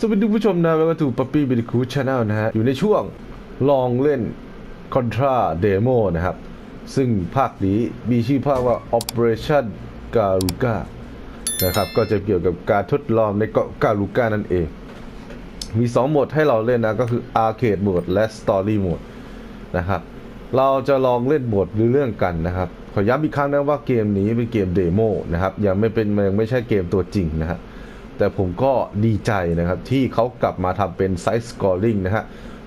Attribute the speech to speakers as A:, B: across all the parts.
A: สวัสดีผู้ชมนะแล้วก็ถูกปั๊ปปี้บิลคูชาแนลนะฮะ อยู่ในช่วงลองเล่น Contra Demo นะครับ ซึ่งภาคนี้มีชื่อภาคว่า Operation Garuga นะครับ ก็จะเกี่ยวกับการทดลองในเกาะการูกานั่นเอง มี 2 โหมดให้เราเล่นนะ ก็คือ Arcade Mode และ Story Mode นะครับ เราจะลองเล่นโหมดหรือเรื่องกันนะครับ ขอย้ำอีกครั้งนะว่าเกมนี้เป็นเกมเดโมนะครับ ยังไม่เป็นยังไม่ใช่เกมตัวจริงนะฮะ แต่ผมก็ดีใจนะครับที่เขากลับมาทำเป็นไซส์สกอร์ลิงนะฮะ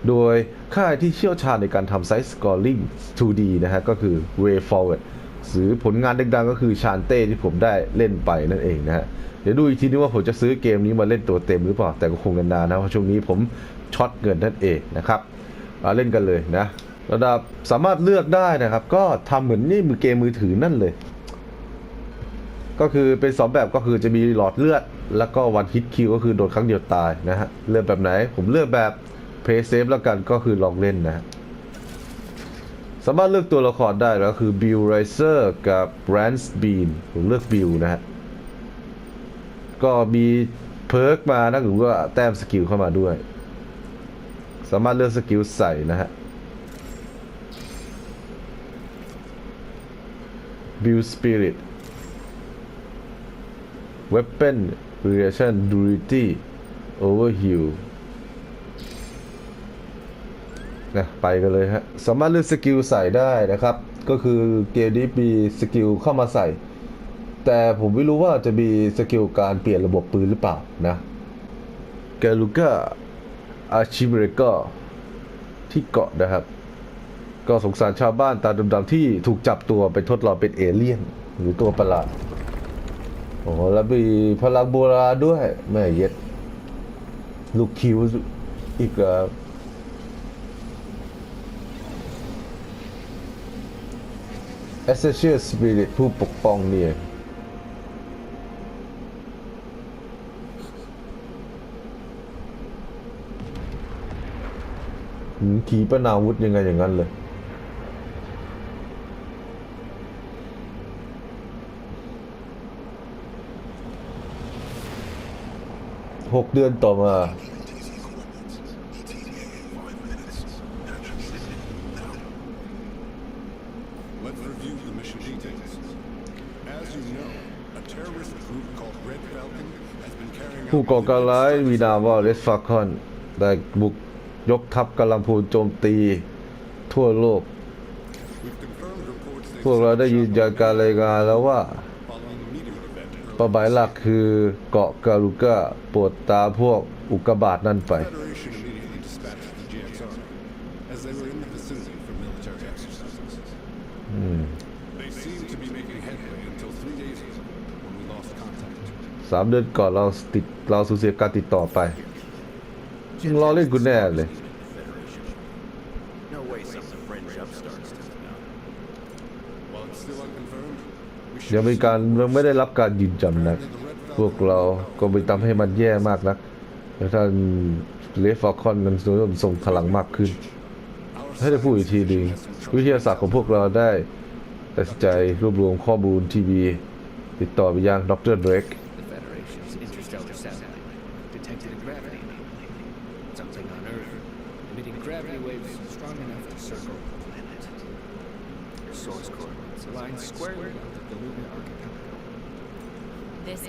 A: โดยค่ายที่เชี่ยวชาญในการทำไซส์สกอร์ลิง 2D นะฮะ ก็คือ Way Forward หรือผลงานดังๆก็คือชานเต้ที่ผมได้เล่นไปนั่นเองนะฮะ เดี๋ยวดูอีกทีนึงว่าผมจะซื้อเกมนี้มาเล่นตัวเต็มหรือเปล่า แต่ก็คงนานๆนะเพราะช่วงนี้ผมช็อตเงินนั่นเองนะครับเอาเล่นกันเลยนะระดับสามารถเลือกได้นะครับ ก็ทำเหมือนนี่มือเกมมือถือนั่นเลย ก็คือเป็นสองแบบก็คือจะมีหลอดเลือด แล้วก็วันฮิตคิวก็คือโดนครั้งเดียวตายนะฮะเลือกแบบไหนผมเลือกแบบเพย์เซฟแล้วกันก็คือลองเล่นนะฮะสามารถเลือกตัวละครได้แล้วคือบิลไรเซอร์กับแบรนส์บีนผมเลือกบิลนะฮะก็มีเพิร์กมานะหรือว่าแต้มสกิลเข้ามาด้วย สามารถเลือกสกิลใส่นะฮะ Build Spirit Weapon Reaction Durity Overheal นะไปกันเลยฮะ สามารถเลือกสกิลใส่ได้นะครับ ก็คือเกมนี้มีสกิลเข้ามาใส่ แต่ผมไม่รู้ว่าจะมีสกิลการเปลี่ยนระบบปืนหรือเปล่านะแกลูก้าอาชิเมริกาที่เกาะนะครับ ก็สงสารชาวบ้านตาดำๆที่ถูกจับตัวไปทดลองเป็นเอเลี่ยน หรือตัวประหลาด อ้โหแล้วมีพลังโบราณด้วย แม่เย็ด ลูกคิวอีกเหรอ Essential Spirit ผู้ปกป้องเนี่ยขีปนาวุธยังไงอย่างนั้นเลย หกเดือนต่อมา
B: Let's review the mission details. As you know, a terrorist group called Red Falcon has been carrying
A: ผู้
B: out
A: ก่อการร้ายมีนามว่าเรสฟาคอนได้บุกยกทัพกำลังพูนโจมตีทั่วโลก
B: We've confirmed reports they
A: พวกเราได้ยืนยันการรายงานแล้วว่า เป้าหมายหลักคือเกาะการูก้าโปรดตามพวกอุกกาบาตนั่นไป
B: Federation immediately dispatched the GX Army as they were in the vicinity for military exercises. They seemed to be making headway until three days ago when we lost contact.
A: สามเดือนก่อนเราติดเราสูญเสียการติดต่อไปมึงรอเล่นกูแน่เลย ยังมีการยังไม่ได้รับการยืนยันนะพวกเราก็ไปทำให้มันแย่มากนักแล้วท่านเลฟฟอคอนมันส่งพลังมากขึ้น ให้ได้พูดอีกทีหนึ่งวิทยาศาสตร์ของพวกเราได้ตัดสินใจรวบรวมข้อมูลทีวี ติดต่อไปยังดรเดรก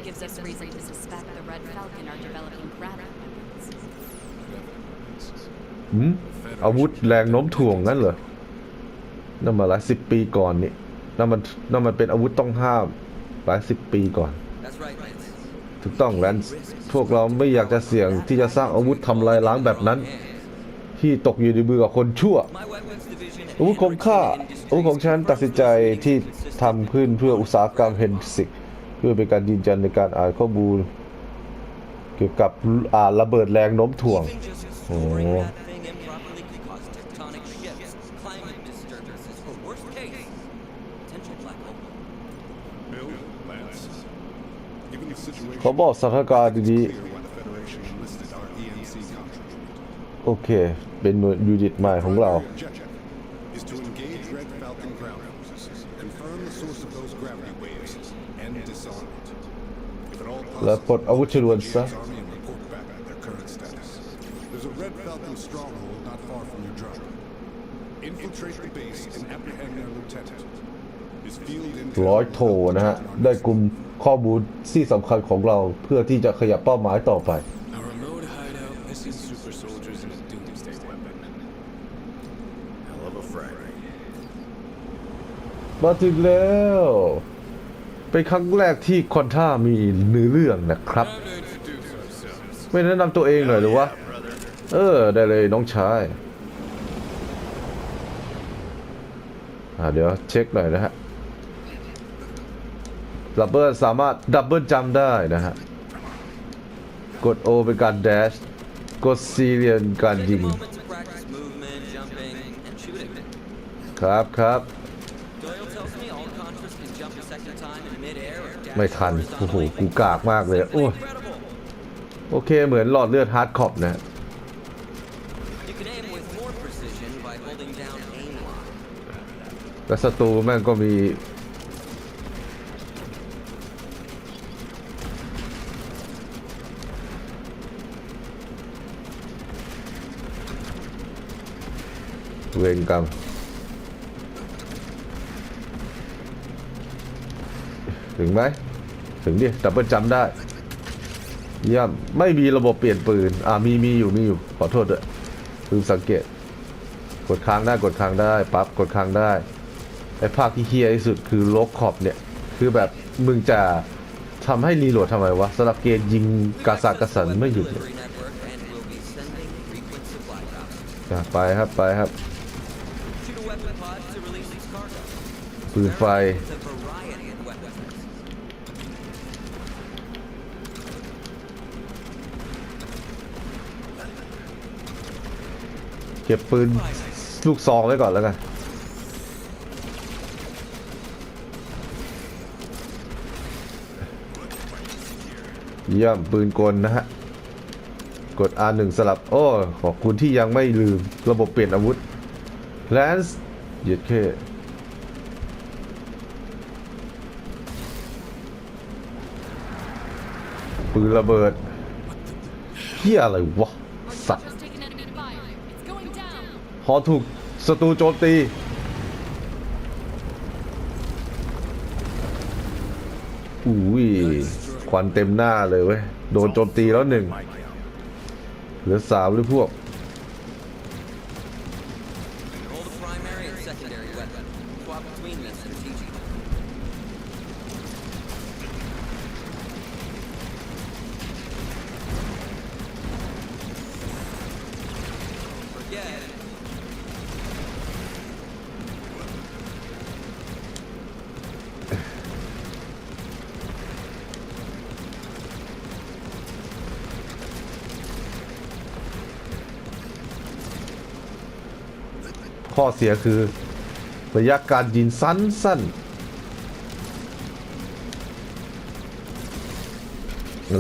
C: gives us reason to suspect the Red Falcon are developing gravity weapons.
A: หืมอาวุธแรงโน้มถ่วงงั้นเหรอนั่นมาหลายสิบปีก่อนนี่นั่นมันนั่นมันเป็นอาวุธต้องห้ามหลายสิบปีก่อน
D: That's right, Lance.
A: ถูกต้องแลนซ์พวกเราไม่อยากจะเสี่ยงที่จะสร้างอาวุธทำลายล้างแบบนั้น ที่ตกอยู่ในมือกับคนชั่ว
D: My weapons division
A: อาวุธของข้าอาวุธของฉันตัดสินใจที่ทำขึ้นเพื่ออุตสาหกรรมเฮนสิก เพื่อเป็นการยืนยันในการอ่านข้อมูล เกี่ยวกับอ่านระเบิดแรงโน้มถ่วง
D: Even just
A: Oh.
D: storing that thing improperly could cause tectonic shifts, climate disturbances, or worst case, potential black hole.
B: Bill, Lance. Given the situation,
A: เขาบอกสถานการณ์ดี
B: clear why the Federation enlisted our EMC contingent.
A: ๆโอเค เป็นหน่วยยูนิตใหม่ของเรา และปลด
B: possible,
A: อาวุธฉลวนซะ
B: GX Army and report back at their current Red Falcon stronghold not far from your drop. Infiltrate the base and apprehend their lieutenant. His field intel
A: ร้อยโทนะฮะ ได้กลุ่มข้อมูลที่สำคัญของเราเพื่อที่จะขยับเป้าหมายต่อไป
E: A remote hideout missing super soldiers and a doomsday weapon.
B: Hell of a Friday.
A: มาถึงแล้ว เป็นครั้งแรกที่คอนท่ามีเนื้อเรื่องนะครับ ไม่แนะนำตัวเองหน่อยหรือวะ เออ ได้เลยน้องชาย อ่าเดี๋ยวเช็คหน่อยนะฮะดับเบิลสามารถดับเบิลจำได้นะฮะ กด O เป็นการ dash กด C เรียนการยิง ครับครับ ไม่ทัน โอ้โห กูกากมากเลย โอ้โอเค เหมือนหลอดเลือดฮาร์ดคอปนะและศัตรูแม่งก็มี เวรกรรม ถึงไหมถึงดิดับเบิลจำได้เยี่ยมไม่มีระบบเปลี่ยนปืน อ่ามีมีอยู่มีอยู่ ขอโทษด้วยลืมสังเกต กดค้างได้กดค้างได้ปั๊บกดค้างได้ไอ้ภาคที่เฮียที่สุดคือโลกขอบเนี่ย คือแบบมึงจะทำให้รีโหลดทำไมวะสำหรับเกมยิงกาซากาสันไม่หยุดเลย
D: Delivery network and will be sending frequent supply drops.
A: อะไปครับไปครับ
D: Shoot a weapon pod to release its cargo.
A: ปืนไฟ
D: It's a variety of weapons.
A: เก็บปืนลูกซองไว้ก่อนแล้วกันเยี่ยมปืนกลนะฮะ กด R1 สลับ โอ้ขอบคุณที่ยังไม่ลืมระบบเปลี่ยนอาวุธแลนส์เหยียดเคปืนระเบิดเฮียอะไรวะ อถูกศัตรูโจมตี อุ้ยควันเต็มหน้าเลยเว้ย โดนโจมตีแล้วหนึ่งเหลือสามหรือพวก
D: Hold a primary and secondary weapon. Swap between them strategically. Forget
A: ข้อเสียคือระยะการยิงสั้นสั้น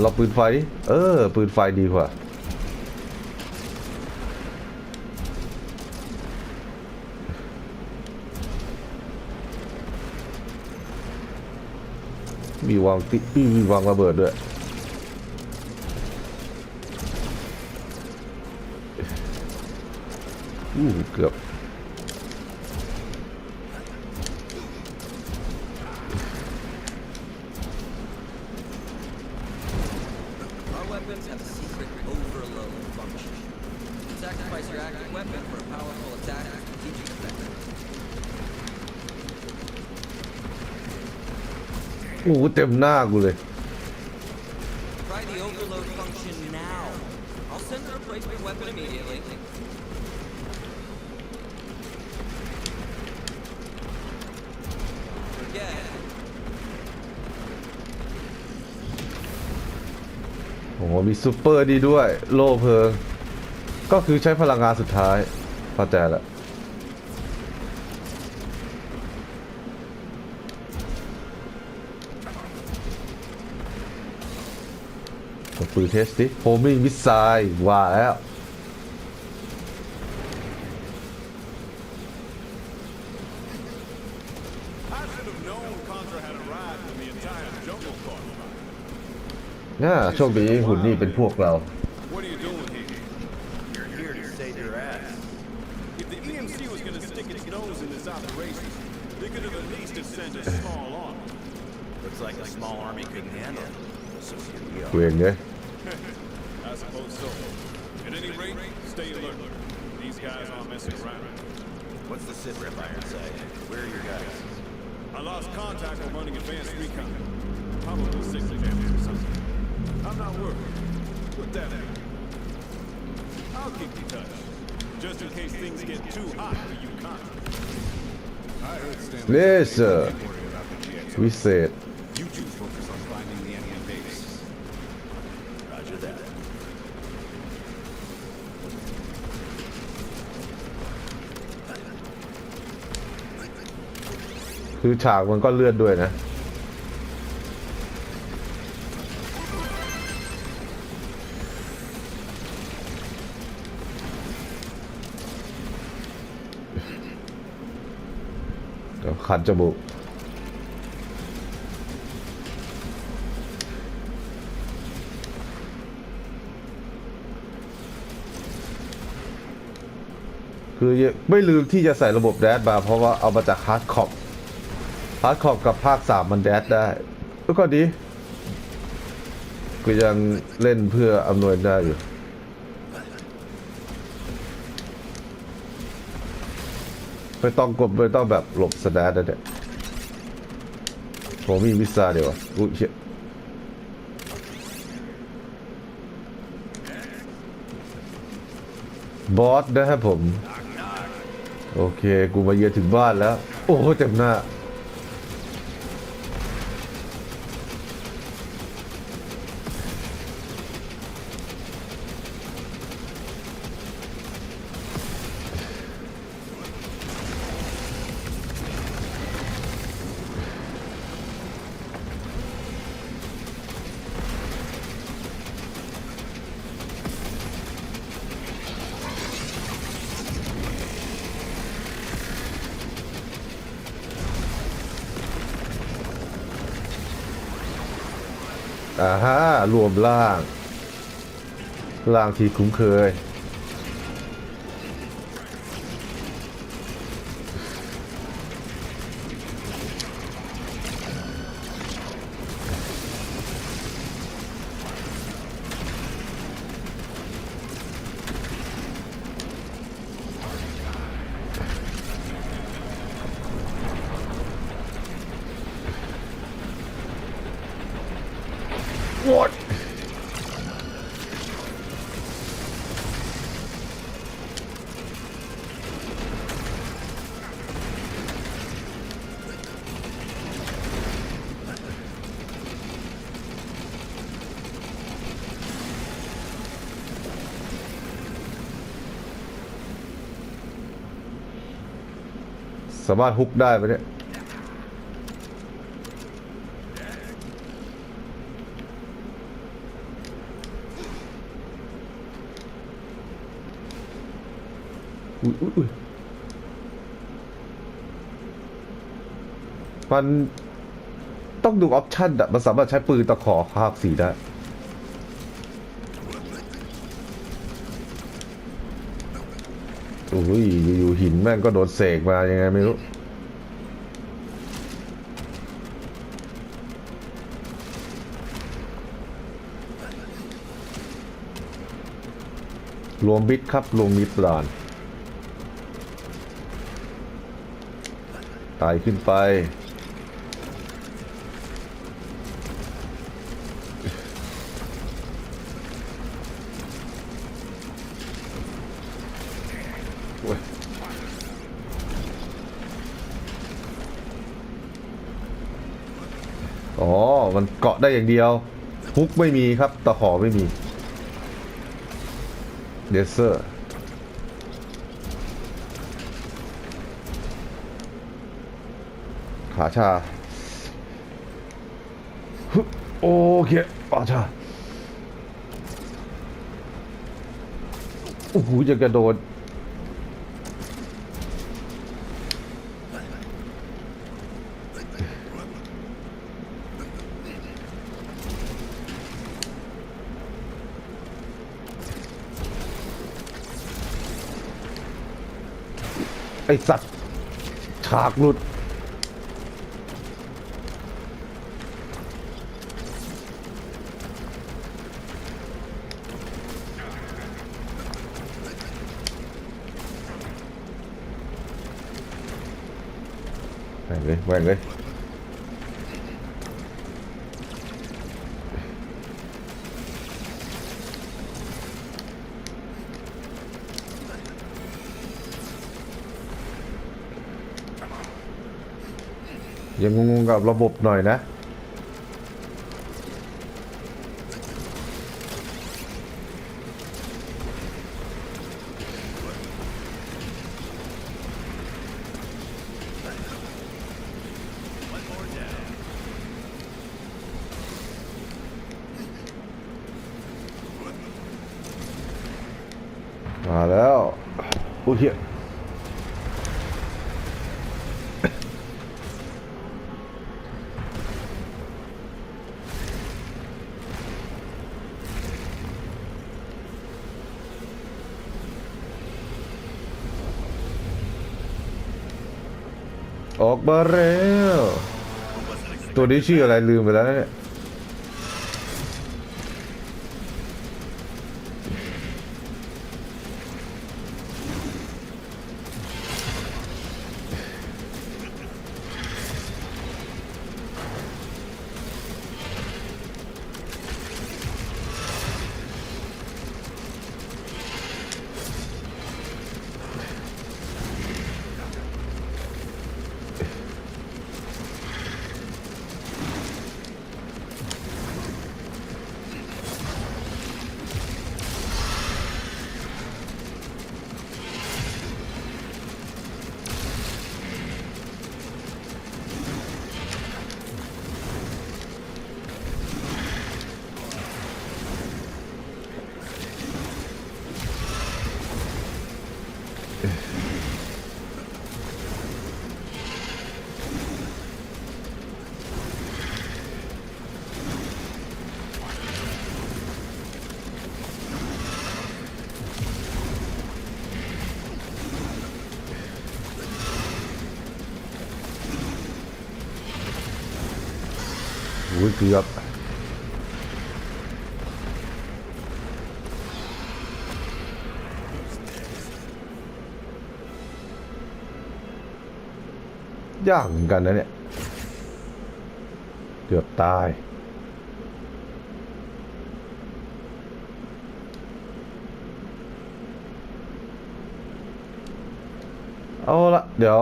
A: เราปืนไฟ เออ ปืนไฟดีกว่า มีวางติมีมีวางระเบิดด้วยอู้เกือบ
D: Our weapons have a secret overload function. Sacrifice your active weapon for a powerful attack with strategic effect.
A: อู้ เต็มหน้ากูเลย
D: Try the overload function now. I'll send the replacement weapon immediately. Forget
A: โอ้โหมีซูเปอร์ดีด้วย โล่เพลิง ก็คือใช้พลังงานสุดท้ายเข้าใจละ ฝืนเทสติโฮมิ่งมิสไซล์ว่าแล้วน่าโชคดีหุ่นนี่เป็นพวกเรา
F: Looks like a small army couldn't handle it. So here we are.
B: I suppose so. At any rate, stay alert. These guys aren't messing around.
F: What's the sit rep, Ironside? Where are your guys?
B: I lost contact with running advanced recon. Probably signal damage or something. I'm not worried. Put that out. I'll keep you touch. Just in case things get too hot for you, Connor. I heard Stanley. Yes, Listen. We said
F: Roger that.
A: คือฉากมันก็เลือดด้วยนะ ขัดจมูก คือไม่ลืมที่จะใส่ระบบแดดมาเพราะว่าเอามาจากฮาร์ดคอปฮาร์ดคอร์กับภาคสามมันแดดได้แล้วก็ดีก็ยังเล่นเพื่ออำนวยได้อยู่ไม่ต้องกดไม่ต้องแบบหลบสแตทนะเนี่ยผมมีวิซาเดียวอุ้ยเชี่ยบอสนะครับผม โอเค กูมาเยือนถึงบ้านแล้ว โอ้โหเจ็บหน้า อ่าฮะรวมล่าง ล่างที่คุ้นเคย What? สามารถฮุกได้ไหมเนี่ย อุ้ยอุ้ยอุ้ยมันต้องดูออปชั่นอะมันสามารถใช้ปืนตะขอภาคสีได้อุ้ย อยู่หินแม่งก็โดนเสกมายังไงไม่รู้ รวมบิดครับ รวมมิดปลาน ไต่ขึ้นไปโอ้ยอ๋อ มันเกาะได้อย่างเดียว ฮุกไม่มีครับ ตะขอไม่มี เดสเซอร์ ขาชาฮึโอเคขาชาโอ้โหจะกระโดดไอสัตว์ ฉากหลุด เลยแหว่งเลยยังงงกับระบบหน่อยนะ มาแล้ว อ้เหี้ยออกมาแล้ว ตัวนี้ชื่ออะไรลืมไปแล้วเนี่ย ยเกือบยากเหมือนกันนะเนี่ย เกือบตาย เอาละเดี๋ยว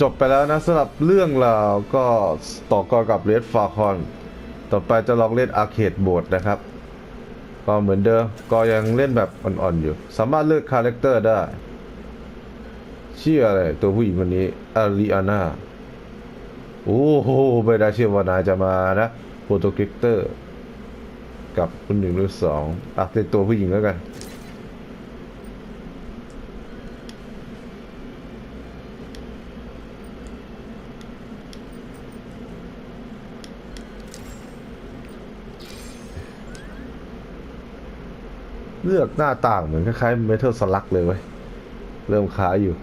A: จบไปแล้วนะสำหรับเรื่องราวก็ต่อกรกับเรดฟาคอนต่อไปจะลองเล่นอาร์เคดโบดนะครับ ก็เหมือนเดิมก็ยังเล่นแบบอ่อนๆอยู่ สามารถเลือกคาแรคเตอร์ได้ชื่ออะไร ตัวผู้หญิงคนนี้อาริอาน่าโอ้โหไม่ได้เชื่อว่านายจะมานะโปรโตคลิกเตอร์ กับคุณหนึ่งหรือสองอะเป็นตัวผู้หญิงแล้วกัน เลือกหน้าต่างเหมือนคล้ายๆเมทัลสลักเลยเว้ย เริ่มขายอยู่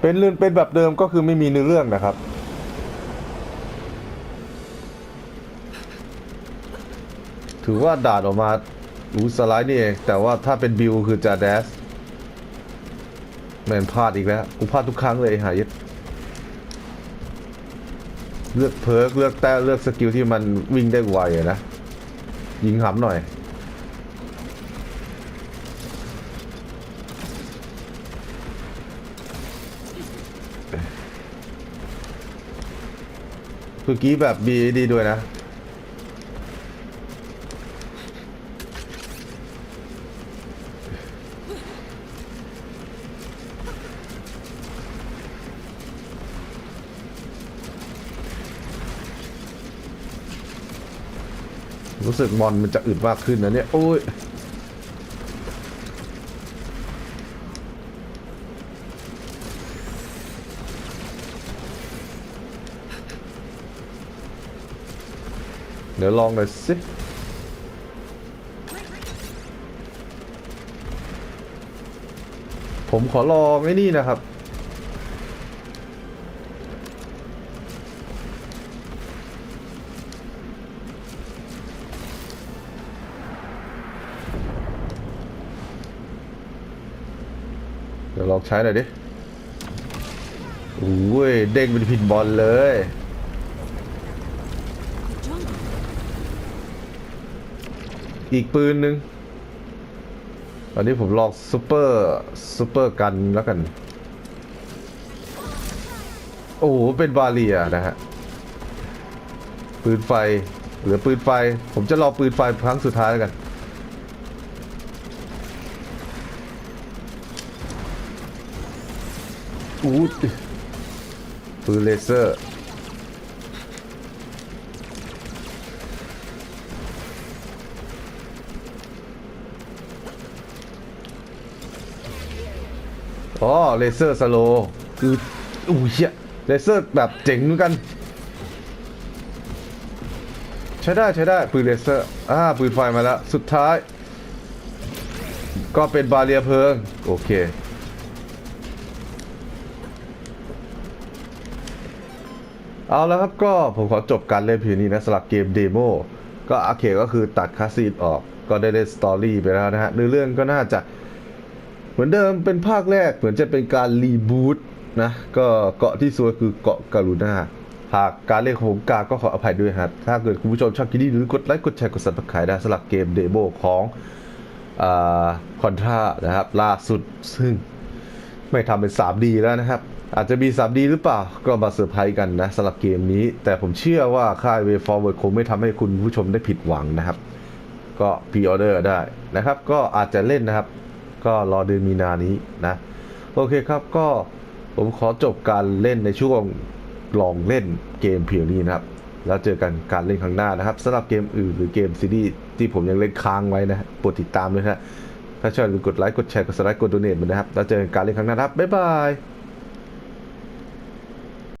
A: เป็นเรื่องเป็นแบบเดิมก็คือไม่มีเนื้อเรื่องนะครับ ถือว่าด่านออกมาอูสไลด์นี่เองแต่ว่าถ้าเป็นบิลคือจะแดสแมนพลาดอีกแล้ว กูพลาดทุกครั้งเลยหายึดเลือกเพิร์กเลือกแต่เลือกสกิลที่มันวิ่งได้ไวนะ ยิงหำหน่อย เมื่อกี้แบบบีดีด้วยนะ รู้สึกมอนมันจะอึดมากขึ้นนะเนี่ย โอ้ย ดี๋ยวลองหน่อยสิผมขอลองไอ้นี่นะครับ เดี๋ยวลองใช้หน่อยดิโอ้ยเด้งเป็นพินบอลเลย อีกปืนหนึ่งตอนนี้ผมลองซูเปอร์ซูเปอร์กันแล้วกัน โอ้โห เป็นบาเลียนะฮะ ปืนไฟ เหลือปืนไฟ ผมจะรอปืนไฟครั้งสุดท้ายแล้วกันอู้ปืนเลเซอร์ อ๋อเลเซอร์สโลคืออู้ยเหี้ยเลเซอร์แบบเจ๋งเหมือนกัน ใช้ได้ใช้ได้ปืนเลเซอร์อ่าปืนไฟมาแล้ว สุดท้าย ก็เป็นบาเรียเพลิง โอเคเอาแล้วครับก็ผมขอจบการเล่นเพียงนี้นะสำหรับเกมเดโมก็อาเคก็คือตัดคาสซีนออกก็ได้เล่นสตอรี่ไปแล้วนะฮะเนื้อเรื่องก็น่าจะ เหมือนเดิมเป็นภาคแรกเหมือนจะเป็นการรีบูตนะก็เกาะที่สวยคือเกาะการูนาหากการเล่นของผมกาก็ขออภัยด้วยครับถ้าเกิดคุณผู้ชมชอบคลิปนี้หรือกดไลค์กดแชร์กดซับสไครต์ได้สำหรับเกมเดโมของคอนทรานะครับล่าสุดซึ่งไม่ทำเป็น 3D แล้วนะครับ อาจจะมี 3D หรือเปล่า ก็มาเซอร์ไพรส์กันนะสำหรับเกมนี้ แต่ผมเชื่อว่าค่าย Way Forward คงไม่ทำให้คุณผู้ชมได้ผิดหวังนะครับ ก็พ r ออเดอร์ได้นะครับ ก็อาจจะเล่นนะครับ ก็รอเดือนมีนานี้นะ โอเคครับก็ผมขอจบการเล่นในช่วงลองเล่นเกมเพียงนี้นะครับ แล้วเจอกันการเล่นครั้งหน้านะครับสำหรับเกมอื่นหรือเกมซีรีส์ที่ผมยังเล่นค้างไว้นะโปรดติดตามด้วยนะถ้าชอบอย่าลืมกดไลค์กดแชร์กดสไลค์กดโดเนทมันนะครับ แล้วเจอกันการเล่นครั้งหน้านะครับบ๊ายบาย